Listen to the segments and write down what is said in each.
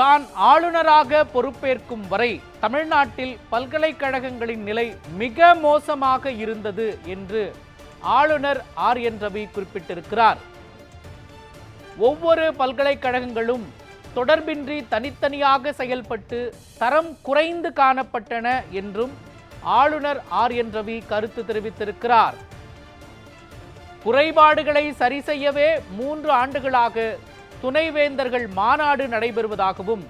தான் ஆளுநராக பொறுப்பேற்கும் வரை தமிழ்நாட்டில் பல்கலைக்கழகங்களின் நிலை மிக மோசமாக இருந்தது என்று ஆளுநர் ஆர். என். ரவி குறிப்பிட்டிருக்கிறார். ஒவ்வொரு பல்கலைக்கழகங்களும் தொடர்பின்றி தனித்தனியாக செயல்பட்டு தரம் குறைந்து காணப்பட்டன என்றும் ஆளுநர் ஆர். என். ரவி கருத்து தெரிவித்திருக்கிறார். குறைபாடுகளை சரி செய்யவே மூன்று ஆண்டுகளாக துணைவேந்தர்கள் மாநாடு நடைபெறுவதாகவும்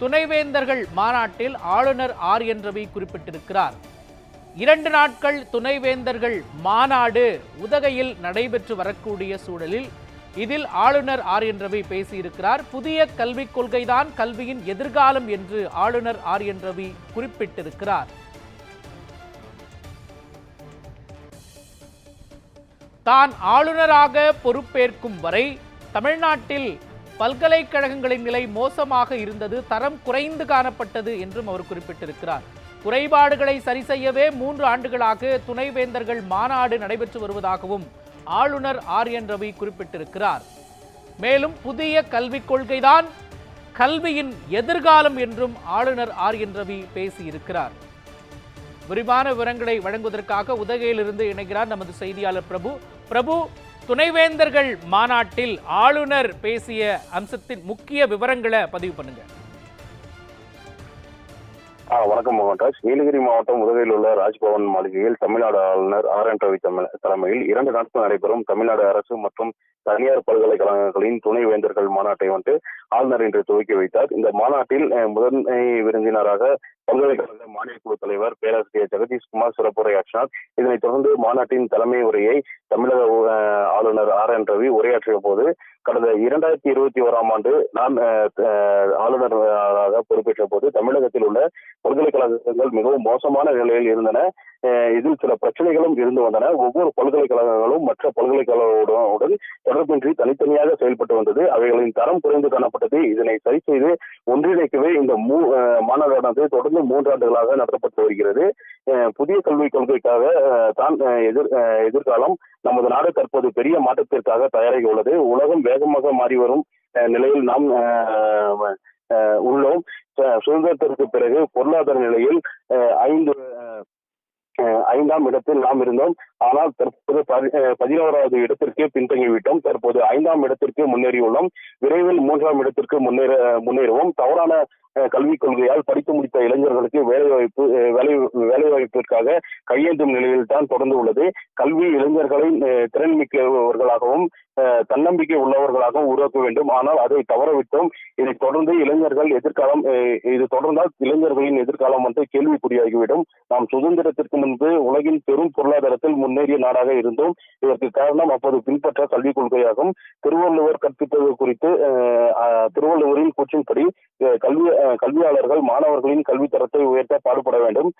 துணைவேந்தர்கள் மாநாட்டில் ஆளுநர் ஆர் என் ரவி குறிப்பிட்டிருக்கிறார். இரண்டு நாட்கள் துணைவேந்தர்கள் மாநாடு உதகையில் நடைபெற்று வரக்கூடிய சூழலில் இதில் ஆளுநர் ஆர் என் ரவி பேசியிருக்கிறார். புதிய கல்விக் கொள்கைதான் கல்வியின் எதிர்காலம் என்று ஆளுநர் ஆர் என் ரவி குறிப்பிட்டிருக்கிறார். தான் ஆளுநராக பொறுப்பேற்கும் வரை தமிழ்நாட்டில் பல்கலைக்கழகங்களின் நிலை மோசமாக இருந்தது தரம் குறைந்து காணப்பட்டது என்றும் அவர் குறிப்பிட்டிருக்கிறார். குறைபாடுகளை சரி செய்யவே மூன்று ஆண்டுகளாக துணைவேந்தர்கள் மாநாடு நடைபெற்று வருவதாகவும் ஆளுநர் ஆர். என். ரவி குறிப்பிட்டிருக்கிறார். மேலும் புதிய கல்விக் கொள்கைதான் கல்வியின் எதிர்காலம் என்றும் ஆளுநர் ஆர். என். ரவி பேசியிருக்கிறார். விரிவான விவரங்களை வழங்குவதற்காக உதகையிலிருந்து இணைகிறார் நமது செய்தியாளர் பிரபு. பிரபு துணைவேந்தர்கள் மாநாட்டில் ஆளுநர் பேசிய அம்சத்தின் முக்கிய விவரங்களை பதிவு பண்ணுங்க. வணக்கம் மோகன்ராஜ். நீலகிரி மாவட்டம் உதகையில் உள்ள ராஜ்பவன் மாளிகையில் தமிழ்நாடு ஆளுநர் ஆர் என் ரவி தலைமையில் இரண்டு நாட்கள் நடைபெறும் தமிழ்நாடு அரசு மற்றும் தனியார் பல்கலைக்கழகங்களின் துணைவேந்தர்கள் மாநாட்டை வந்து ஆளுநர் இன்று துவக்கி வைத்தார். இந்த மாநாட்டில் முதன்மை விருந்தினராக பல்கலைக்கழக மானிய குழு தலைவர் பேராசிரியர் ஜெகதீஷ்குமார் சிறப்புரையாற்றினார். இதனைத் தொடர்ந்து மாநாட்டின் தலைமை உரையை தமிழக ஆளுநர் ஆர். என். ரவி உரையாற்றிய போது கடந்த இரண்டாயிரத்தி இருபத்தி ஓராம் ஆண்டு நான் ஆளுநராக பொறுப்பேற்ற போது தமிழகத்தில் உள்ள பல்கலைக்கழகங்கள் மிகவும் மோசமான நிலையில் இருந்தன. இதில் சில பிரச்சனைகளும் இருந்து வந்தன. ஒவ்வொரு பல்கலைக்கழகங்களும் மற்ற பல்கலைக்கழகங்களுடன் தொடர்பின்றி தனித்தனியாக செயல்பட்டு வந்தது. அவைகளின் தரம் குறைந்து காணப்பட்டது. இதனை சரி செய்து ஒன்றிணைக்கவே இந்த மூ மாநாடானது தொடர்ந்து தொடர்ந்து மூன்றாண்டுகளாக நடத்தப்பட்டு வருகிறது. புதிய கல்விக் கொள்கைக்காக தான் எதிர் எதிர்காலம் நமது நாடு தற்போது பெரிய மாற்றத்திற்காக தயாராகி உள்ளது உலகம் வேகமாக மாறி வரும் நிலையில் நாம் உள்ளோம். சுதந்திரத்திற்கு பிறகு பொருளாதார நிலையில் ஐந்து ஐந்தாம் இடத்தில் நாம் இருந்தோம். ஆனால் தற்போது பதினோராவது இடத்திற்கு பின்தங்கிவிட்டோம். தற்போது ஐந்தாம் இடத்திற்கு முன்னேறியுள்ளோம். விரைவில் மூன்றாம் இடத்திற்கு முன்னேற முன்னேறுவோம். தவறான கல்விக் கொள்கையால் படித்து முடித்த இளைஞர்களுக்கு வேலைவாய்ப்பு வேலை வேலைவாய்ப்பிற்காக கையேந்தும் நிலையில் தான் தொடர்ந்து உள்ளது. கல்வி இளைஞர்களை திறன்மிக்கவர்களாகவும் திறன் மிக்கவர்களாகவும் தன்னம்பிக்கை உள்ளவர்களாகவும் உருவாக்க வேண்டும். ஆனால் அதை தவறவிட்டோம். இதை தொடர்ந்து இளைஞர்கள் எதிர்காலம் இது தொடர்ந்தால் இளைஞர்களின் எதிர்காலம் வந்து கேள்விக்குறியாகிவிடும். நாம் சுதந்திரத்திற்கு முன்பு உலகின் பெரும் பொருளாதாரத்தில் முன்னேறிய நாடாக இருந்தோம். இதற்கு காரணம் அப்போது பின்பற்ற கல்விக் கொள்கையாகும். திருவள்ளுவர் கற்பித்தது குறித்து திருவள்ளுவரின் கூற்றின்படி கல்வி கல்வியாளர்கள் மாணவர்களின் கல்வி தரத்தை உயர்த்த பாடுபட வேண்டும்.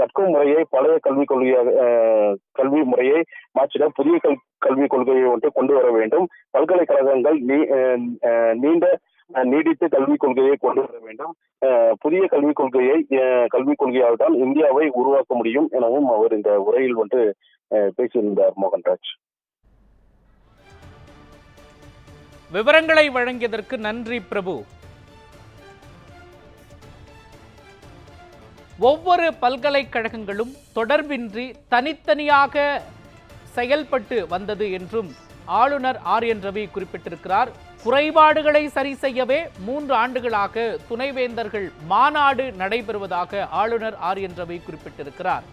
கற்கும் முறையை பழைய கல்விக் கொள்கையாக கல்வி முறையை மாற்றிட புதிய கல் கல்விக் கொள்கையை ஒன்று கொண்டு வர வேண்டும். பல்கலைக்கழகங்கள் நீண்ட நீடித்த கல்விக் கொள்கையை கொண்டு வர வேண்டும். புதிய கல்விக் கொள்கையை கல்விக் கொள்கையால் தான் இந்தியாவை உருவாக்க முடியும் எனவும் அவர் இந்த உரையில் வந்து பேசியிருந்தார் மோகன்ராஜ். விவரங்களை வழங்கியதற்கு நன்றி பிரபு. ஒவ்வொரு பல்கலைக்கழகங்களும் தொடர்பின்றி தனித்தனியாக செயல்பட்டு வந்தது என்றும் ஆளுநர் ஆர் என் ரவி குறிப்பிட்டிருக்கிறார். குறைபாடுகளை சரி செய்யவே மூன்று ஆண்டுகளாக துணைவேந்தர்கள் மாநாடு நடைபெறுவதாக ஆளுநர் ஆர் என் ரவி குறிப்பிட்டிருக்கிறார்.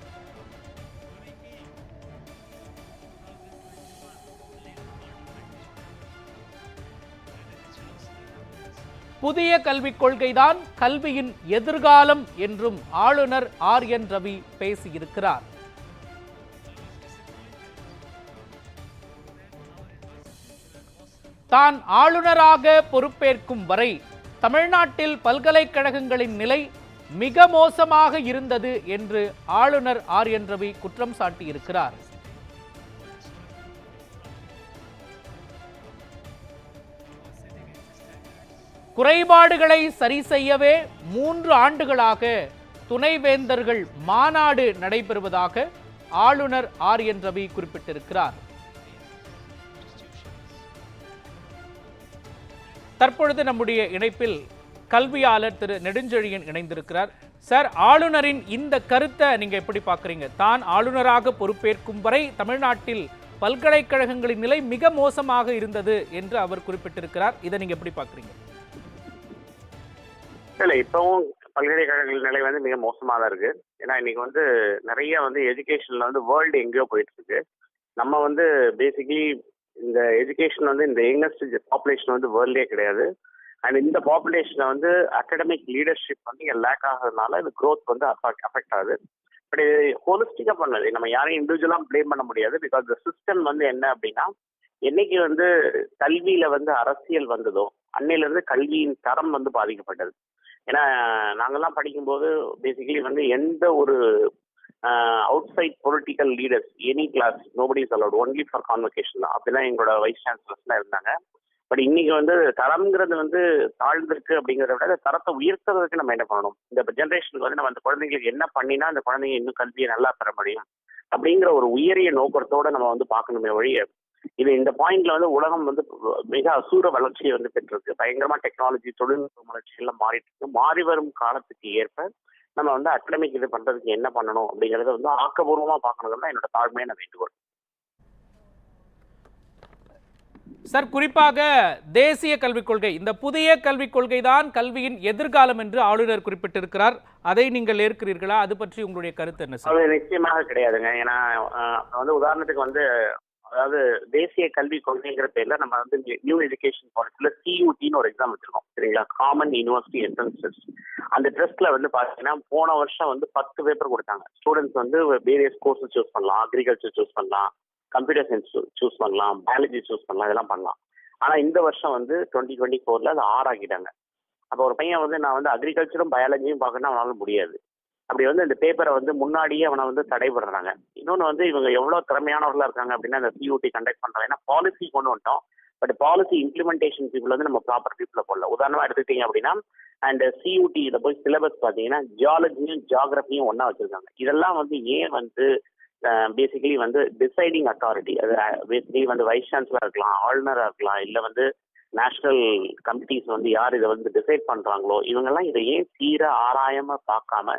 புதிய கல்விக் கொள்கைதான் கல்வியின் எதிர்காலம் என்றும் ஆளுநர் ஆர் என் ரவி பேசியிருக்கிறார். தான் ஆளுநராக பொறுப்பேற்கும் வரை தமிழ்நாட்டில் பல்கலைக்கழகங்களின் நிலை மிக மோசமாக இருந்தது என்று ஆளுநர் ஆர் என் ரவி குற்றம் சாட்டியிருக்கிறார். குறைபாடுகளை சரி செய்யவே மூன்று ஆண்டுகளாக துணைவேந்தர்கள் மாநாடு நடைபெறுவதாக ஆளுநர் ஆர் என் ரவி குறிப்பிட்டிருக்கிறார். தற்பொழுது நம்முடைய இணைப்பில் கல்வியாளர் திரு நெடுஞ்செழியன் இணைந்திருக்கிறார். சார் ஆளுநரின் இந்த கருத்தை நீங்க எப்படி பார்க்குறீங்க? தான் ஆளுநராக பொறுப்பேற்கும் வரை தமிழ்நாட்டில் பல்கலைக்கழகங்களின் நிலை மிக மோசமாக இருந்தது என்று அவர் குறிப்பிட்டிருக்கிறார். இதை நீங்க எப்படி பார்க்குறீங்க? இல்ல இப்பவும் பல்கலைக்கழகங்கள் நிலை வந்து மிக மோசமா தான் இருக்கு. ஏன்னா இன்னைக்கு வந்து நிறைய வந்து எஜுகேஷன்ல வந்து வேர்ல்டு எங்கேயோ போயிட்டு இருக்கு நம்ம வந்து பேசிக்கலி இந்த எஜுகேஷன் வந்து இந்த யங்கஸ்ட் பாப்புலேஷன் வந்து வேர்ல்டே கிடையாது. அண்ட் இந்த பாப்புலேஷனை வந்து அகடமிக் லீடர்ஷிப் வந்து இங்கே லேக் ஆகிறதுனால இது க்ரோத் வந்து அஃபெக்ட் ஆகுது. பட் இது ஹோலிஸ்டிக்காக பண்ணது. நம்ம யாரையும் இண்டிவிஜுவலாக ப்ளேம் பண்ண முடியாது. பிகாஸ் த சிஸ்டம் வந்து என்ன அப்படின்னா என்னைக்கு வந்து கல்வியில வந்து அரசியல் வந்ததோ அன்னையில இருந்து கல்வியின் தரம் வந்து பாதிக்கப்பட்டது. ஏன்னா நாங்கெல்லாம் படிக்கும்போது பேசிக்கலி வந்து எந்த ஒரு outside political leaders any class nobody is allowed only for convocation தான். அப்படிலாம் எங்களோட வைஸ் சான்சலர்ஸ்லாம் இருந்தாங்க. பட் இன்னைக்கு வந்து தரம்ங்கிறது வந்து தாழ்ந்திருக்கு அப்படிங்கிறத விட தரத்தை உயர்த்துறதுக்கு நம்ம என்ன பண்ணணும்? இந்த ஜென்ரேஷனுக்கு வந்து நம்ம அந்த குழந்தைங்களுக்கு என்ன பண்ணினா அந்த குழந்தைங்க இன்னும் கல்வியை நல்லா பெற முடியும்? அப்படிங்கிற ஒரு உயரிய நோக்கத்தோட நம்ம வந்து பார்க்கணுமே வழியை இது இந்த பாயிண்ட்ல வந்து உலகம் வந்து மிக அசூர வளர்ச்சியை வந்து பெற்றிருக்கு. பயங்கரமா டெக்னாலஜி தொழில்நுட்ப வளர்ச்சிகள்லாம் மாறிட்டு இருக்கு. மாறி வரும் காலத்துக்கு ஏற்ப நம்ம வந்து அகடமிக் இது பண்றதுக்கு என்ன பண்ணணும் அப்படிங்கறத வந்து ஆக்கப்பூர்வமா பார்க்கணும் தான் என்னோட தாழ்மையான வேண்டுகோள். சார் குறிப்பாக தேசிய கல்விக் கொள்கை. இந்த புதிய கல்விக் கொள்கை தான் கல்வியின் எதிர்காலம் என்று ஆளுநர் குறிப்பிட்டிருக்கிறார். அதை நீங்கள் ஏற்கிறீர்களா? அது பற்றி உங்களுடைய கருத்து என்ன சார்? நிச்சயமாக கிடையாதுங்க. ஏன்னா வந்து உதாரணத்துக்கு வந்து அதாவது தேசிய கல்வி கொள்கைங்கிற பேர்ல நம்ம வந்து நியூ எஜுகேஷன் பாலிசில சியூடின்னு ஒரு எக்ஸாம் வச்சிருக்கோம் சரிங்களா? காமன் யூனிவர்சிட்டி என்ட்ரன்ஸ் டெஸ்ட் அந்த டெஸ்ட்ல வந்து பாத்தீங்கன்னா போன வருஷம் வந்து பத்து பேப்பர் கொடுத்தாங்க. ஸ்டூடெண்ட்ஸ் வந்து வேரியஸ் கோர்ஸ் சூஸ் பண்ணலாம். அக்ரிகல்ச்சர் சூஸ் பண்ணலாம். கம்ப்யூட்டர் சயின்ஸ் சூஸ் பண்ணலாம். பயாலஜி சூஸ் பண்ணலாம். இதெல்லாம் பண்ணலாம். ஆனா இந்த வருஷம் வந்து டுவெண்ட்டி டுவெண்ட்டி ஃபோர்ல அது ஆறாக்கிட்டாங்க. அப்போ ஒரு பையன் வந்து நான் வந்து அக்ரிகல்ச்சரும் பயாலஜியும் பார்க்கணும்னா அவனால முடியாது. அப்படி வந்து இந்த பேப்பரை வந்து முன்னாடியே அவனை வந்து தடைபடுறாங்க இன்னொன்று வந்து இவங்க எவ்வளோ திறமையானவர்களாக இருக்காங்க அப்படின்னா அந்த சியூடி கண்டக்ட் பண்ணுறாங்க ஏன்னா பாலிசி கொண்டு வந்துட்டோம். பட் பாலிசி இம்ப்ளிமெண்டேஷன் பீப்புள் வந்து நம்ம ப்ராப்பர் பீப்புளை போடல. உதாரணமாக எடுத்துக்கிட்டீங்க அப்படின்னா அண்ட் சியூடியில் போய் சிலபஸ் பார்த்தீங்கன்னா ஜியாலஜியும் ஜியாகிரபியும் ஒன்றா வச்சுருக்காங்க. இதெல்லாம் வந்து ஏன் வந்து பேசிக்கலி வந்து டிசைடிங் அத்தாரிட்டி அது பேசிக்கலி வந்து வைஸ் சான்சலராக இருக்கலாம் ஆளுநராக இருக்கலாம் இல்லை வந்து நேஷனல் கமிட்டிஸ் வந்து யார் இதை வந்து டிசைட் பண்ணுறாங்களோ இவங்கெல்லாம் இதை ஏன் சீர ஆராயமாக பார்க்காம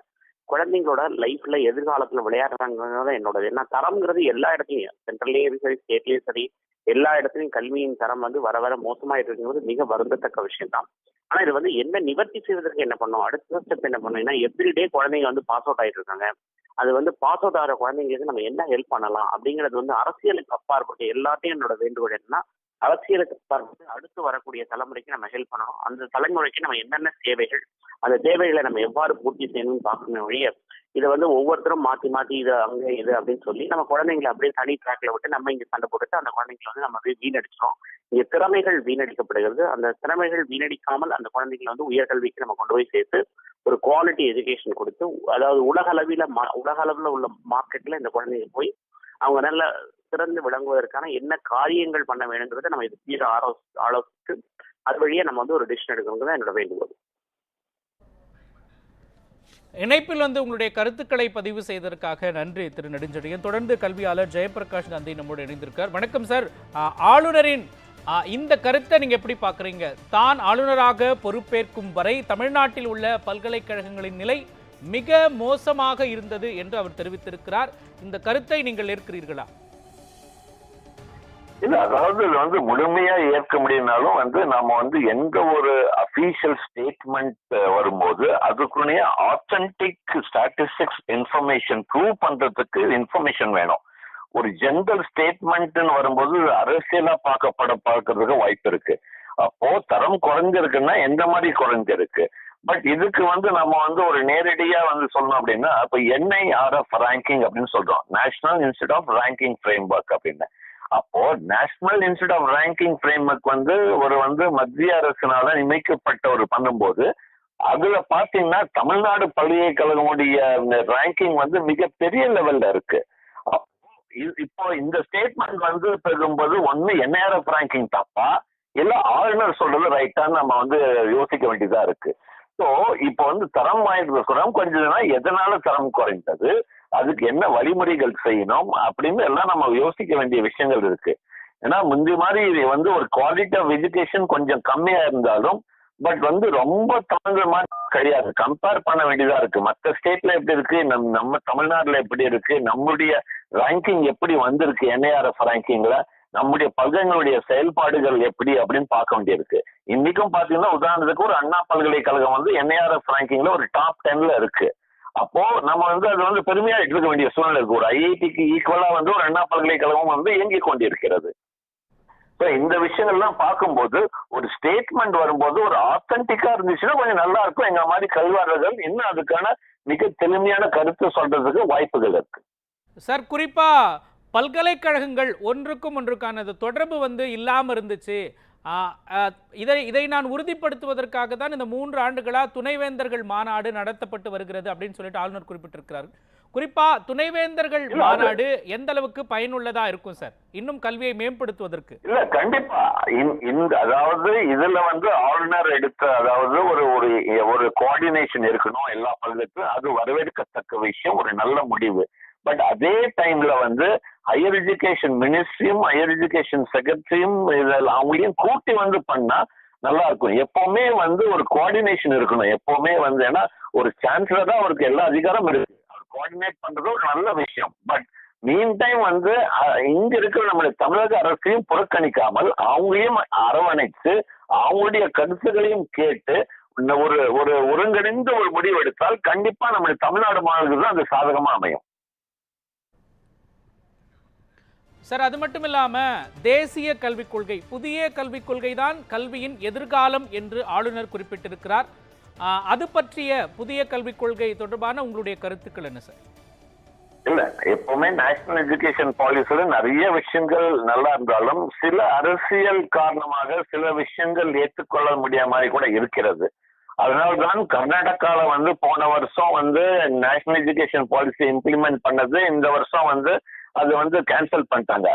குழந்தைங்களோட லைஃப்ல எதிர்காலத்துல விளையாடுறாங்கிறது என்னோட ஏன்னா தரம்ங்கிறது எல்லா இடத்துலயும். சென்ட்ரல்லையும் சரி ஸ்டேட்லயும் சரி எல்லா இடத்துலயும் கல்வியின் தரம் வந்து வர வர மோசமாயிட்டு இருக்கும்போது மிக வருந்தத்தக்க விஷயம் தான் ஆனா இது வந்து என்ன நிவர்த்தி செய்வதற்கு என்ன பண்ணும்? அடுத்த ஸ்டெப் என்ன பண்ணும்? ஏன்னா எவ்ரிடே குழந்தைங்க வந்து பாஸ் அவுட் ஆயிட்டு இருக்காங்க அது வந்து பாஸ் அவுட் ஆகிற குழந்தைங்களுக்கு நம்ம என்ன ஹெல்ப் பண்ணலாம்? அப்படிங்கிறது வந்து அரசியலுக்கு அப்பாற்பட்டு எல்லாத்தையும் என்னோட வேண்டுகோள் என்னன்னா அரசியலுக்கு பார்த்து அடுத்து வரக்கூடிய தலைமுறைக்கு நம்ம ஹெல்ப் பண்ணணும். அந்த தலைமுறைக்கு நம்ம என்னென்ன தேவைகள் அந்த தேவைகளை நம்ம எவ்வாறு பூர்த்தி செய்யணும்னு பார்க்கணும் ஒழிய இதை வந்து ஒவ்வொருத்தரும் மாத்தி மாத்தி இது அங்க இது அப்படின்னு சொல்லி நம்ம குழந்தைங்களை அப்படியே தனி ட்ராக்ல விட்டு நம்ம இங்க சண்டை போட்டுட்டு அந்த குழந்தைங்களை வந்து நம்ம அப்படியே வீணடிச்சிடும் இங்க திறமைகள் வீணடிக்கப்படுகிறது. அந்த திறமைகள் வீணடிக்காமல் அந்த குழந்தைங்களை வந்து உயர்கல்விக்கு நம்ம கொண்டு போய் சேர்த்து ஒரு குவாலிட்டி எஜுகேஷன் கொடுத்து அதாவது உலக அளவில் உலக அளவில் உள்ள மார்க்கெட்ல இந்த குழந்தைங்க போய் அவங்க நல்ல சிறந்து விளங்குவதற்கான என்ன காரியங்கள் பண்ண வேணுங்கிறத நம்ம இது தீர ஆலோ ஆலோசித்து அது வழியே நம்ம வந்து ஒரு டிசிஷன் எடுக்கணுங்கிறது என்னோட வேண்டுகோள். இணைப்பில் வந்து உங்களுடைய கருத்துக்களை பதிவு செய்ததற்காக நன்றி திரு நெடுஞ்செழியன். தொடர்ந்து கல்வியாளர் ஜெயபிரகாஷ் காந்தி நம்மோடு இணைந்திருக்கார். வணக்கம் சார். ஆளுநரின் இந்த கருத்தை நீங்க எப்படி பார்க்கறீங்க? தான் ஆளுநராக பொறுப்பேற்கும் வரை தமிழ்நாட்டில் உள்ள பல்கலைக்கழகங்களின் நிலை மிக மோசமாக இருந்தது என்று அவர் தெரிவித்திருக்கிறார். இந்த கருத்தை நீங்கள் ஏற்கிறீர்களா? இல்ல அதாவது வந்து முழுமையா ஏற்க முடியினாலும் வந்து நாம வந்து எந்த ஒரு அபிஷியல் ஸ்டேட்மெண்ட் வரும்போது அதுக்குரிய ஆத்தென்டிக் ஸ்டாட்டிஸ்டிக்ஸ் இன்ஃபர்மேஷன் ப்ரூவ் பண்றதுக்கு இன்ஃபர்மேஷன் வேணும். ஒரு ஜென்ரல் ஸ்டேட்மெண்ட்னு வரும்போது அரசியலா பார்க்கப்பட பார்க்கறதுக்கு வாய்ப்பு இருக்கு. அப்போ தரம் குறைஞ்சிருக்குன்னா எந்த மாதிரி குறைஞ்சிருக்கு பட் இதுக்கு வந்து நம்ம வந்து ஒரு நேரடியா வந்து சொல்லணும் அப்படின்னா இப்போ என்ஐஆர்எஃப் ரேங்கிங் அப்படின்னு சொல்றோம். National institute of ranking framework அப்படின்னு. அப்போ national institute of ranking framework வந்து ஒரு வந்து மத்திய அரசினால நியமிக்கப்பட்ட ஒரு பண்ணும்போது அதுல பாத்தீங்கன்னா தமிழ்நாடு பல்கலைக்கழகமுடைய ரேங்கிங் வந்து மிக பெரிய லெவல்ல இருக்கு. இப்போ இந்த ஸ்டேட்மெண்ட் வந்து பெறும்போது ஒண்ணு என்ஐஆர்எஃப் ரேங்கிங் தப்பா இல்ல ஆளுநர் சொல்றது ரைட்டான்னு நம்ம வந்து யோசிக்க வேண்டியதா இருக்கு. ஸோ இப்போ வந்து தரம் வாய்ந்த குறம் குறைஞ்சதுன்னா எதனால தரம் குறைந்தது? அதுக்கு என்ன வழிமுறைகள் செய்யணும்? அப்படின்னு எல்லாம் நம்ம யோசிக்க வேண்டிய விஷயங்கள் இருக்கு. ஏன்னா முந்தி மாதிரி இது வந்து ஒரு குவாலிட்டி ஆஃப் எஜுகேஷன் கொஞ்சம் கம்மியா இருந்தாலும் பட் வந்து ரொம்ப தாழ்ந்த மாதிரி கிடையாது. கம்பேர் பண்ண வேண்டியதா இருக்கு. மற்ற ஸ்டேட்ல எப்படி இருக்கு? நம் நம்ம தமிழ்நாட்டுல எப்படி இருக்கு? நம்முடைய ரேங்கிங் எப்படி வந்திருக்கு? என்ஐஆர்எஃப் ரேங்கிங்ல நம்முடைய பல்கலைகளுடைய செயல்பாடுகள் எப்படி அப்படின்னு பார்க்க வேண்டியிருக்கு. இன்னைக்கும் பாத்தீங்கன்னா உதாரணத்துக்கு ஒரு அண்ணா பல்கலைக்கழகம் வந்து என்ஐஆர்எஃப் ரேங்கிங்ல ஒரு டாப் டென்ல இருக்கு. அப்போ நம்ம வந்து அது வந்து பெருமையா எடுத்துக்க வேண்டிய சூழ்நிலை இருக்கு. ஒரு ஐஐடிக்கு ஈக்குவலா வந்து ஒரு அண்ணா பல்கலைக்கழகம் வந்து இயங்கிக் கொண்டிருக்கிறது. இந்த விஷயங்கள்லாம் பார்க்கும்போது ஒரு ஸ்டேட்மெண்ட் வரும்போது ஒரு ஆத்தென்டிக்கா இருந்துச்சுன்னா கொஞ்சம் நல்லா இருக்கும். எங்க மாதிரி கல்வாளர்கள் இன்னும் அதுக்கான மிக தெளிமையான கருத்து சொல்றதுக்கு வாய்ப்புகள் இருக்கு. சார் குறிப்பா பல்கலைக்கழகங்கள் ஒன்றுக்கும் ஒன்றுக்கான தொடர்பு வந்து இல்லாம இருந்துச்சு. இதை இதை நான் உறுதிப்படுத்துவதற்காக தான் இந்த மூன்று ஆண்டுகளா துணைவேந்தர்கள் மாநாடு நடத்தப்பட்டு வருகிறது அப்படின்னு சொல்லிட்டு ஆளுநர் குறிப்பிட்டிருக்கிறார். குறிப்பா துணைவேந்தர்கள் மாநாடு எந்த அளவுக்கு பயனுள்ளதா இருக்கும் சார்? இன்னும் கல்வியை மேம்படுத்துவதற்கு. இல்ல கண்டிப்பா. இந்த- அதாவது இதுல வந்து ஆளுநர் எடுத்த அதாவது ஒரு ஒரு ஒரு கோஆர்டினேஷன் இருக்கணும் எல்லா பல்கலைக்கும் அது வரவேற்கத்தக்க விஷயம் ஒரு நல்ல முடிவு. பட் அதே டைம்ல வந்து ஹையர் எஜுகேஷன் மினிஸ்ட்ரியும் ஹையர் எஜுகேஷன் செக்ரட்டரியும் இதெல்லாம் அவங்களையும் கூட்டி வந்து பண்ணா நல்லா இருக்கும். எப்பவுமே வந்து ஒரு கோஆர்டினேஷன் இருக்கணும். எப்பவுமே வந்து ஏன்னா ஒரு சான்சலர் தான் அவருக்கு எல்லா அதிகாரம் இருக்கு. அவர் கோஆர்டினேட் பண்றது ஒரு நல்ல விஷயம். பட் மீன் டைம் வந்து இங்க இருக்கிற நம்முடைய தமிழக அரசையும் புறக்கணிக்காமல் அவங்களையும் அரவணைத்து அவங்களுடைய கருத்துகளையும் கேட்டு இந்த ஒரு ஒரு ஒருங்கிணைந்த ஒரு முடிவு எடுத்தால் கண்டிப்பா நம்முடைய தமிழ்நாடு மாநிலத்துக்கு அது சாதகமா அமையும். சார் அது மட்டும் இல்லாம தேசிய கல்விக் கொள்கை புதிய கல்விக் கொள்கை தான் கல்வியின் எதிர்காலம் என்று ஆளுநர் குறிப்பிட்டிருக்கிறார். அது பற்றிய புதிய கல்விக் கொள்கை தொடர்பான உங்களுடைய கருத்துக்கள் என்ன சார்? இல்ல எப்பவுமே நேஷனல் எஜுகேஷன் பாலிசியில நிறைய விஷயங்கள் நல்லா இருந்தாலும் சில அரசியல் காரணமாக சில விஷயங்கள் ஏற்றுக்கொள்ள முடியாத மாதிரி கூட இருக்கிறது. அதனால்தான் கர்நாடகால வந்து போன வருஷம் வந்து நேஷனல் எஜுகேஷன் பாலிசி இம்ப்ளிமெண்ட் பண்ணது இந்த வருஷம் வந்து அது வந்து கேன்சல் பண்ணிட்டாங்க.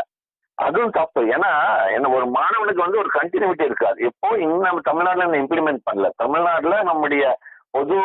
அதுவும் தப்பு. ஏன்னா என்ன ஒரு மாணவனுக்கு வந்து ஒரு கண்டினியூட்டி இருக்காது. எப்போ இன்னும் நம்ம தமிழ்நாட்டில் இம்ப்ளிமெண்ட் பண்ணல. தமிழ்நாட்டில் நம்முடைய பொது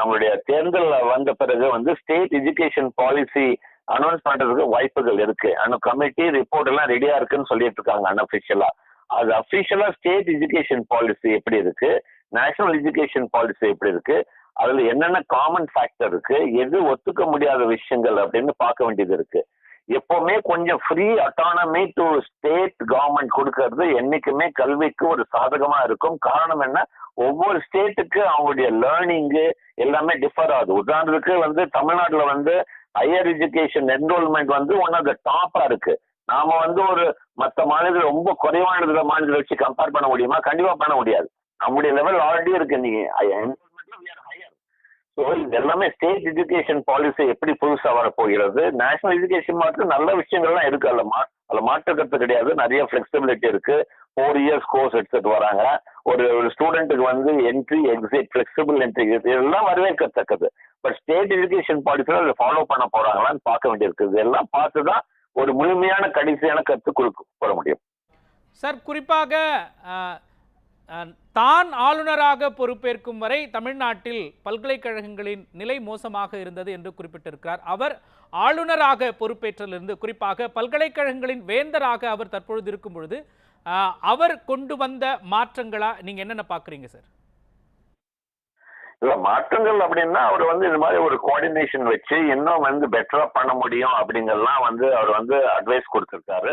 நம்மளுடைய தேர்தல் வந்த பிறகு வந்து ஸ்டேட் எஜுகேஷன் பாலிசி அனௌன்ஸ் பண்றதுக்கு வாய்ப்புகள் இருக்கு. அந்த கமிட்டி ரிப்போர்ட் எல்லாம் ரெடியா இருக்குன்னு சொல்லிட்டு இருக்காங்க அன்அபிஷியலா அது அபிஷியலா ஸ்டேட் எஜுகேஷன் பாலிசி எப்படி இருக்கு? நேஷனல் எஜுகேஷன் பாலிசி எப்படி இருக்கு? அதுல என்னென்ன காமன் ஃபேக்டர் இருக்கு எது ஒத்துக்க முடியாத விஷயங்கள் அப்படின்னு பார்க்க வேண்டியது இருக்கு. எப்பவுமே கொஞ்சம் free autonomy to state government கொடுக்கறது என்னைக்குமே கல்விக்கு ஒரு சாதகமா இருக்கும். காரணம் என்ன? ஒவ்வொரு ஸ்டேட்டுக்கு அவங்களுடைய லேர்னிங்கு எல்லாமே டிஃபர் ஆகுது. உதாரணத்துக்கு வந்து தமிழ்நாட்டுல வந்து ஹையர் எஜுகேஷன் என்ரோல்மெண்ட் வந்து ஒன் ஆஃப் த டாப்பா இருக்கு. நாம வந்து ஒரு மற்ற மாநிலத்தில் ரொம்ப குறைவான மாநிலத்தை வச்சு கம்பேர் பண்ண முடியுமா? கண்டிப்பா பண்ண முடியாது. நம்முடைய லெவல் ஆல்ரெடி இருக்கு. நீங்க எல்லாமே ஸ்டேட் எஜுகேஷன் பாலிசி எப்படி புதுசா வரப்போகிறது? நேஷனல் எஜுகேஷன் மாற்று நல்ல விஷயங்கள்லாம் இருக்கு அதுல மா அதுல மாற்று கருத்து கிடையாது. நிறைய ஃபிளெக்சிபிலிட்டி இருக்கு. ஃபோர் இயர்ஸ் கோர்ஸ் எடுத்துட்டு வராங்க. ஒரு ஒரு ஸ்டூடெண்ட்டுக்கு வந்து என்ட்ரி எக்ஸிட் ஃபிளெக்சிபிள் என்ட்ரி இதெல்லாம் வரவேற்கத்தக்கது. பட் ஸ்டேட் எஜுகேஷன் பாலிசியில் அதை ஃபாலோ பண்ண போறாங்களான்னு பார்க்க வேண்டியிருக்கு. இதெல்லாம் பார்த்து தான் ஒரு முழுமையான கடைசியான கருத்து கொடுக்க போட முடியும். சார் குறிப்பாக தான் ஆளுநராக பொறுப்பேற்கும் வரை தமிழ்நாட்டில் பல்கலைக்கழகங்களின் நிலை மோசமாக இருந்தது என்று குறிப்பிட்டிருக்கிறார். அவர் ஆளுநராக பொறுப்பேற்றிலிருந்து குறிப்பாக பல்கலைக்கழகங்களின் வேந்தராக அவர் தற்பொழுது இருக்கும் பொழுது அவர் கொண்டு வந்த மாற்றங்களா நீங்க என்னென்ன பாக்குறீங்க சார்? இல்ல மாற்றங்கள் அப்படின்னா அவர் வந்து இது மாதிரி ஒரு கோஆர்டினேஷன் வச்சு இன்னும் வந்து பெட்டரா பண்ண முடியும் அப்படிங்கறதெல்லாம் வந்து அவர் வந்து அட்வைஸ் கொடுத்திருக்காரு.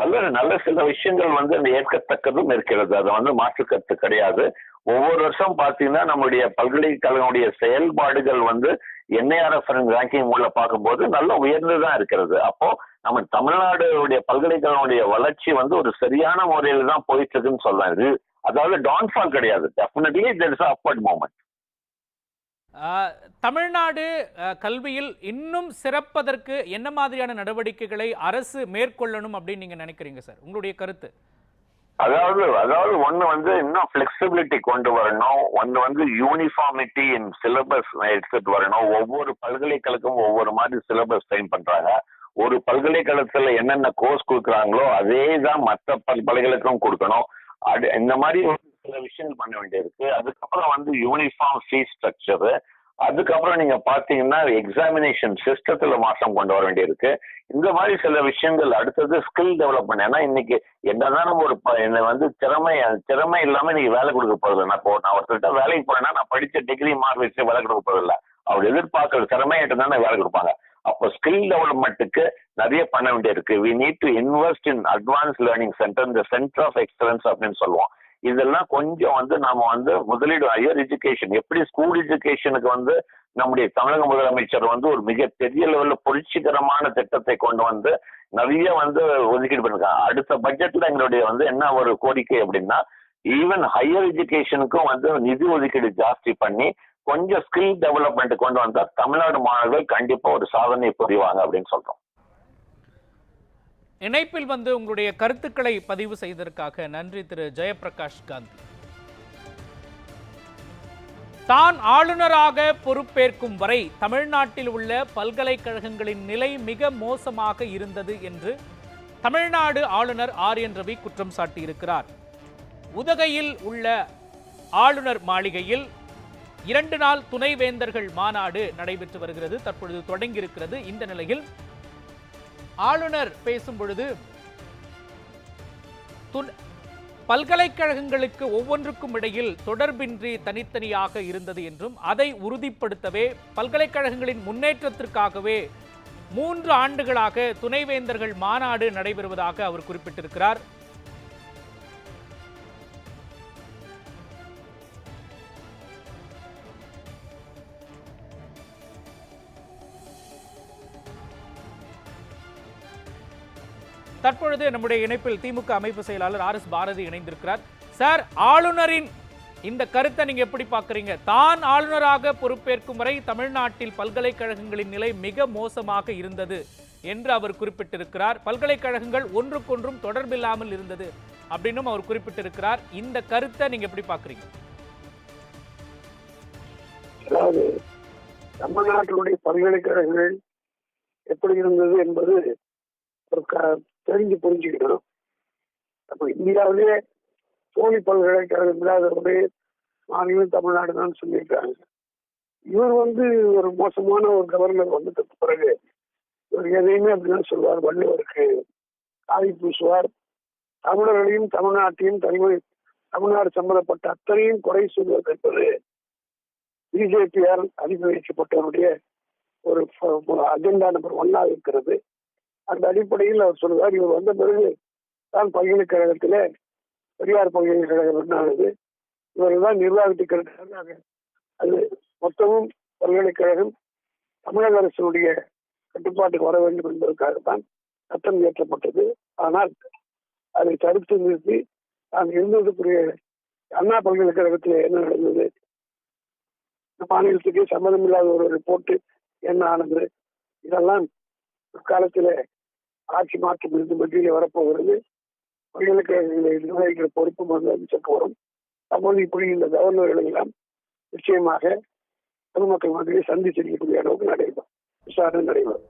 அதுல நல்ல சில விஷயங்கள் வந்து அந்த ஏற்கத்தக்கதும் இருக்கிறது. அது வந்து மாற்றுக்கருத்து கிடையாது. ஒவ்வொரு வருஷம் பார்த்தீங்கன்னா நம்முடைய பல்கலைக்கழகனுடைய செயல்பாடுகள் வந்து என்ஐஆர்எஃப் ரேங்கிங் மூலம் பார்க்கும்போது நல்ல உயர்ந்துதான் இருக்கிறது. அப்போ நம்ம தமிழ்நாடுடைய பல்கலைக்கழகங்களுடைய வளர்ச்சி வந்து ஒரு சரியான முறையில் தான் போயிட்டு இருக்குன்னு சொல்லலாம். இது அதாவது டான்ஃபால் கிடையாது. Definitely there is upward movement Tamil Nadu கல்வியில் இன்னும் சிறப்பதற்கு என்ன மாதிரியான நடவடிக்கைகளை அரசு மேற்கொள்ளணும் அப்படின்னு நீங்க நினைக்கிறீங்க சார்? உங்களுடைய கருத்து. அதாவது அதாவது ஒண்ணு வந்து இன்னும் பிளெக்சிபிலிட்டி கொண்டு வரணும். ஒன்னு வந்து யூனிஃபார்மிட்டி இன் சிலபஸ் எடுத்துட்டு வரணும். ஒவ்வொரு பல்கலைக்கழகம் ஒவ்வொரு மாதிரி சிலபஸ் ட்ரைன் பண்றாங்க. ஒரு பல்கலைக்கழகத்துல என்னென்ன கோர்ஸ் கொடுக்குறாங்களோ அதே தான் மற்ற பல்கலைக்கழகம் கொடுக்கணும். அது இந்த மாதிரி சில விஷயங்கள் பண்ண வேண்டியிருக்கு. அதுக்கப்புறம் வந்து யூனிஃபார்ம் ஃபீஸ் ஸ்ட்ரக்சர் அதுக்கப்புறம் நீங்க பாத்தீங்கன்னா எக்ஸாமினேஷன் சிஸ்டத்துல மாற்றம் கொண்டு வர வேண்டியிருக்கு. இந்த மாதிரி சில விஷயங்கள் அடுத்தது ஸ்கில் டெவலப்மெண்ட் ஏன்னா இன்னைக்கு என்னதான் நம்ம ஒரு என்ன வந்து திறமை திறமை இல்லாம நீங்க வேலை கொடுக்க போறது நான் இப்போ நான் ஒருத்தர்கிட்ட வேலைக்கு போறேன்னா நான் படிச்ச டிகிரி மார்க் வச்சு வேலை கொடுக்க போறது இல்ல. அவர் எதிர்பார்க்கிற திறமையிட்ட தானே வேலை கொடுப்பாங்க. அப்போ ஸ்கில் டெவலப்மெண்ட்டுக்கு நிறைய பண்ண வேண்டியிருக்கு. We need to invest in advance learning centre இந்த சென்டர் ஆஃப் எக்ஸலன்ஸ் அப்படின்னு சொல்லுவோம். இதெல்லாம் கொஞ்சம் வந்து நாம வந்து முதலீடு ஹையர் எஜுகேஷன் எப்படி ஸ்கூல் எஜுகேஷனுக்கு வந்து நம்முடைய தமிழக முதலமைச்சர் வந்து ஒரு மிக பெரிய லெவல்ல புரட்சிகரமான திட்டத்தை கொண்டு வந்து நிறைய வந்து ஒதுக்கீடு பண்ணிருக்காங்க. அடுத்த பட்ஜெட்ல எங்களுடைய வந்து என்ன ஒரு கோரிக்கை அப்படின்னா ஈவன் ஹையர் எஜுகேஷனுக்கும் வந்து நிதி ஒதுக்கீடு ஜாஸ்தி பண்ணி கொஞ்சம் ஸ்கில் டெவலப்மெண்ட் கொண்டு வந்தா தமிழ்நாடு மாணவர்கள் கண்டிப்பா ஒரு சாதனை புரிவாங்க அப்படின்னு சொல்றோம். இணைப்பில் வந்து உங்களுடைய கருத்துக்களை பதிவு செய்ததற்காக நன்றி திரு ஜெயபிரகாஷ் காந்தி. தான் ஆளுநராக பொறுப்பேற்கும் வரை தமிழ்நாட்டில் உள்ள பல்கலைக்கழகங்களின் நிலை மிக மோசமாக இருந்தது என்று தமிழ்நாடு ஆளுநர் ஆர் என் ரவி குற்றம் சாட்டியிருக்கிறார். உதகையில் உள்ள ஆளுநர் மாளிகையில் இரண்டு நாள் துணைவேந்தர்கள் மாநாடு நடைபெற்று வருகிறது. தற்பொழுது தொடங்கியிருக்கிறது. இந்த நிலையில் ஆளுநர் பேசும் பொழுது பல்கலைக்கழகங்களுக்கு ஒவ்வொன்றுக்கும் இடையில் தொடர்பின்றி தனித்தனியாக இருந்தது என்றும் அதை உறுதிப்படுத்தவே பல்கலைக்கழகங்களின் முன்னேற்றத்திற்காகவே மூன்று ஆண்டுகளாக துணைவேந்தர்கள் மாநாடு நடைபெறுவதாக அவர் குறிப்பிட்டிருக்கிறார். தற்பொழுது நம்முடைய இணைப்பில் திமுக அமைப்பு செயலாளர் ஆர் எஸ் பாரதி இணைந்திருக்கிறார். சார் ஆளுநரின் இந்த கருத்தை நீங்க எப்படி பாக்குறீங்க தான் ஆளுநராக பொறுப்பேற்கும் வரை தமிழ்நாட்டில் பல்கலைக்கழகங்களின் நிலை மிக மோசமாக இருந்தது என்று அவர் குறிப்பிட்டிருக்கிறார். பல்கலைக்கழகங்கள் ஒன்றுக்கொன்றும் தொடர்பில்லாமல் இருந்தது அப்படின்னும் அவர் குறிப்பிட்டிருக்கிறார். இந்த கருத்தை நீங்க எப்படி பாக்குறீங்க அதாவது தமிழ்நாட்டினுடைய பல்கலைக்கழகங்கள் எப்படி இருந்தது என்பது ஒரு தெரிஞ்சு புரிஞ்சுக்கணும் அப்ப இந்தியாவிலே தோழி பல்கலைக்கழகம் இல்லாத ஒரு மாநிலம் தமிழ்நாடு தான் சொல்லியிருக்காங்க. இவர் வந்து ஒரு மோசமான ஒரு கவர்னர் வந்ததுக்கு பிறகு இவர் எதையுமே அப்படின்னு சொல்வார். வள்ளுவருக்கு காவி பூசுவார். தமிழர்களையும் தமிழ்நாட்டையும் தமிழ் தமிழ்நாடு சம்பந்தப்பட்ட அத்தனையும் குறை சொல்வது என்பது பிஜேபியால் அனுப்பி வைக்கப்பட்டவருடைய ஒரு அஜெண்டா நம்பர் ஒன்னாக இருக்கிறது. அந்த அடிப்படையில் அவர் சொல்கிறார் இவர் வந்த பிறகு தான் பல்கலைக்கழகத்தில் பெரியார் பல்கலைக்கழகம் என்னானது இவர்கள் தான் நிர்வாகத்துக்கு அது மொத்தமும் பல்கலைக்கழகம் தமிழக அரசினுடைய கட்டுப்பாட்டுக்கு வர வேண்டும் என்பதற்காகத்தான் சட்டம் இயற்றப்பட்டது. ஆனால் அதை தடுத்து நிறுத்தி நான் இருந்ததுக்குரிய அண்ணா பல்கலைக்கழகத்தில் என்ன நடந்தது? இந்த மாநிலத்துக்கு சம்மதம் இல்லாத ஒரு ரிப்போர்ட் என்ன ஆனது? இதெல்லாம் பிற்காலத்தில் ஆட்சி மாற்றம் இருந்து மத்தியில் வரப்போகிறது பல்கலைக்கழகங்களை நிர்வகிக்கிற பொறுப்பு முதலமைச்சருக்கு வரும். அப்போது இப்படி இந்த கவர்னர்கள் எல்லாம் நிச்சயமாக பொதுமக்கள் மத்தியிலே சந்தி செய்யக்கூடிய அளவுக்கு நடைபெறும். விசாரணை நடைபெறும்.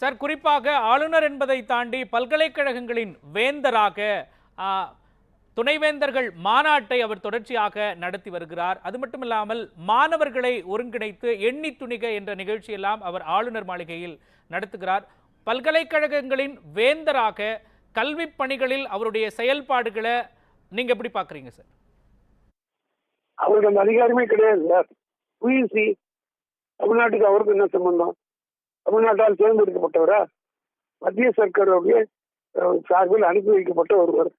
சார் குறிப்பாக ஆளுநர் என்பதை தாண்டி பல்கலைக்கழகங்களின் வேந்தராக துணைவேந்தர்கள் மாநாட்டை அவர் தொடர்ச்சியாக நடத்தி வருகிறார். அது மட்டும் இல்லாமல் மாணவர்களை ஒருங்கிணைத்து எண்ணி துணிக என்ற நிகழ்ச்சியெல்லாம் அவர் ஆளுநர் மாளிகையில் நடத்துகிறார். பல்கலைக்கழகங்களின் வேந்தராக கல்வி பணிகளில் அவருடைய செயல்பாடுகளை நீங்க எப்படி பாக்குறீங்க சார்? அவருக்கு அந்த அதிகாரமே கிடையாது சார். புயிசி தமிழ்நாட்டுக்கு அவருக்கு என்ன சம்பந்தம்? தமிழ்நாட்டால் தேர்ந்தெடுக்கப்பட்டவரா? மத்திய சர்க்காருடைய சார்பில் அனுப்பி வைக்கப்பட்ட ஒருவர்.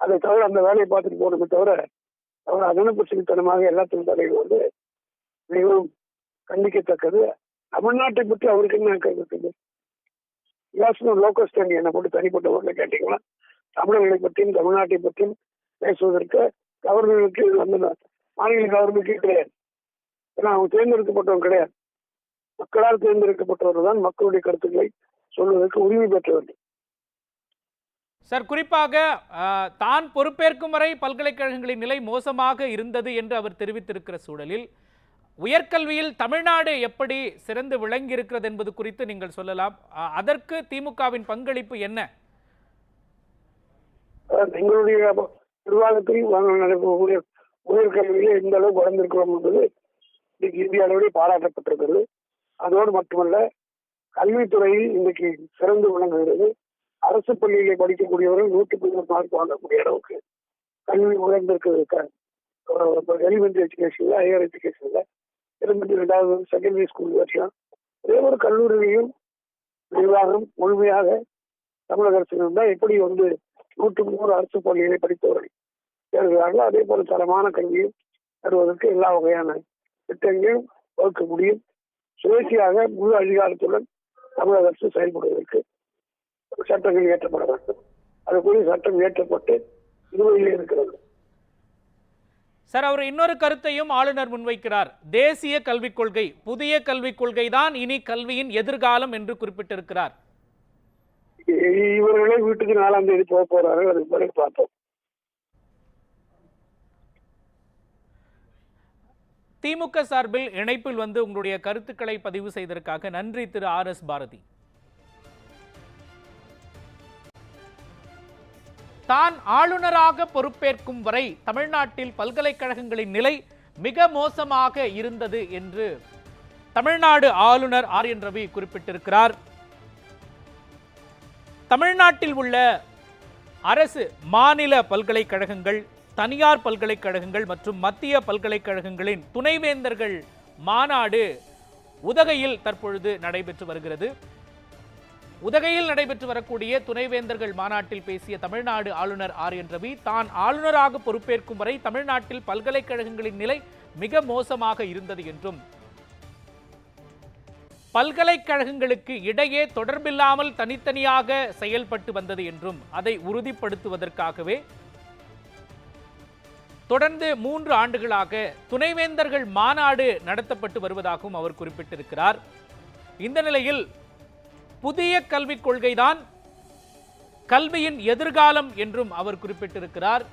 அதை தவிர அந்த வேலையை பார்த்துட்டு போனதை தவிர அவர் அதனப்பட்சத்தனமாக எல்லாத்தையும் தலைவர் வந்து மிகவும் கண்டிக்கத்தக்கது. தமிழ்நாட்டை பற்றி அவருக்கு என்ன கருத்து? யாசனம் லோக்கல் ஸ்டாண்ட் என்னை போட்டு தனிப்பட்ட ஊரில் கேட்டீங்களா தமிழர்களை பற்றியும் தமிழ்நாட்டை பற்றியும் பேசுவதற்கு கவர்னருக்கு வந்து மாநில கவர்னருக்கே கிடையாது. ஏன்னா அவங்க தேர்ந்தெடுக்கப்பட்டவங்க கிடையாது. மக்களால் தேர்ந்தெடுக்கப்பட்டவர்கள் தான் மக்களுடைய கருத்துக்களை சொல்வதற்கு உரிமை பெற்ற வேண்டும். சார் குறிப்பாக தான் பொறுப்பேற்கும் வரை பல்கலைக்கழகங்களின் நிலை மோசமாக இருந்தது என்று அவர் தெரிவித்திருக்கிற சூழலில் உயர்கல்வியில் தமிழ்நாடு எப்படி சிறந்து விளங்கி இருக்கிறது என்பது குறித்து நீங்கள் சொல்லலாம். அதற்கு திமுகவின் பங்களிப்பு என்ன? எங்களுடைய நிர்வாகத்தில் நாங்கள் நடைபெறக்கூடிய உயர்கல்வியிலே எந்த அளவுக்கு வளர்ந்திருக்கிறோம் என்பது இன்னைக்கு இந்திய அளவிலே பாராட்டப்பட்டிருக்கிறது. அதோடு மட்டுமல்ல கல்வித்துறையில் இன்னைக்கு சிறந்து விளங்குகிறது. அரசு பள்ளியிலே படிக்கக்கூடியவர்கள் நூற்றுக்கு நூறு மார்க் வாங்கக்கூடிய அளவுக்கு கல்வி உயர்ந்திருக்கிறது எலிமெண்டரி எஜுகேஷன்ல ஹையர் எஜுகேஷன்ல இருபத்தி ரெண்டாவது செகண்டரி ஸ்கூல் வரைக்கும் ஒரே ஒரு கல்லூரியிலையும் நிர்வாகம் முழுமையாக தமிழக அரசு இருந்தால் எப்படி வந்து நூற்று நூறு அரசு பள்ளிகளை படித்தவர்கள் தேர்கிறார்களோ அதே போல தரமான கல்வியும் தருவதற்கு எல்லா வகையான திட்டங்களையும் வகுக்க முடியும். சுயேட்சையாக முழு அதிகாரத்துடன் தமிழக அரசு செயல்படுவதற்கு சட்டங்கள் இயற்றப்பட வேண்டும். அதுக்குரிய சட்டம் இயற்றப்பட்டு நிலுவையில் இருக்கிறது. சார் அவர் இன்னொரு கருத்தையும் ஆளுநர் முன்வைக்கிறார். தேசிய கல்விக் கொள்கை புதிய கல்விக் கொள்கை தான் இனி கல்வியின் எதிர்காலம் என்று குறிப்பிட்டிருக்கிறார். இவர்களே வீட்டுக்கு நாலாம் தேதி போக போறார்கள் அதுக்கு பிறகு பார்த்தோம் திமுக சார்பில் இணைப்பில் வந்து உங்களுடைய கருத்துக்களை பதிவு செய்ததற்காக நன்றி திரு ஆர் எஸ் பாரதி. தான் ஆளுநராக பொறுப்பேற்கும் வரை தமிழ்நாட்டில் பல்கலைக்கழகங்களின் நிலை மிக மோசமாக இருந்தது என்று தமிழ்நாடு ஆளுநர் ஆர் என் ரவி குறிப்பிட்டிருக்கிறார். தமிழ்நாட்டில் உள்ள அரசு மாநில பல்கலைக்கழகங்கள் தனியார் பல்கலைக்கழகங்கள் மற்றும் மத்திய பல்கலைக்கழகங்களின் துணைவேந்தர்கள் மாநாடு உதகையில் தற்பொழுது நடைபெற்று வருகிறது. உதகையில் நடைபெற்று வரக்கூடிய துணைவேந்தர்கள் மாநாட்டில் பேசிய தமிழ்நாடு ஆளுநர் ஆர் என் ரவி தான் ஆளுநராக பொறுப்பேற்கும் வரை தமிழ்நாட்டில் பல்கலைக்கழகங்களின் நிலை மிக மோசமாக இருந்தது என்றும். பல்கலைக்கழகங்களுக்கு இடையே தொடர்பில்லாமல் தனித்தனியாக செயல்பட்டு வந்தது என்றும் அதை உறுதிப்படுத்துவதற்காகவே தொடர்ந்து மூன்று ஆண்டுகளாக துணைவேந்தர்கள் மாநாடு நடத்தப்பட்டு வருவதாகவும் அவர் குறிப்பிட்டிருக்கிறார். இந்த நிலையில் புதிய கல்விக் கொள்கைதான் கல்வியின் எதிர்காலம் என்றும் அவர் குறிப்பிட்டிருக்கிறார்.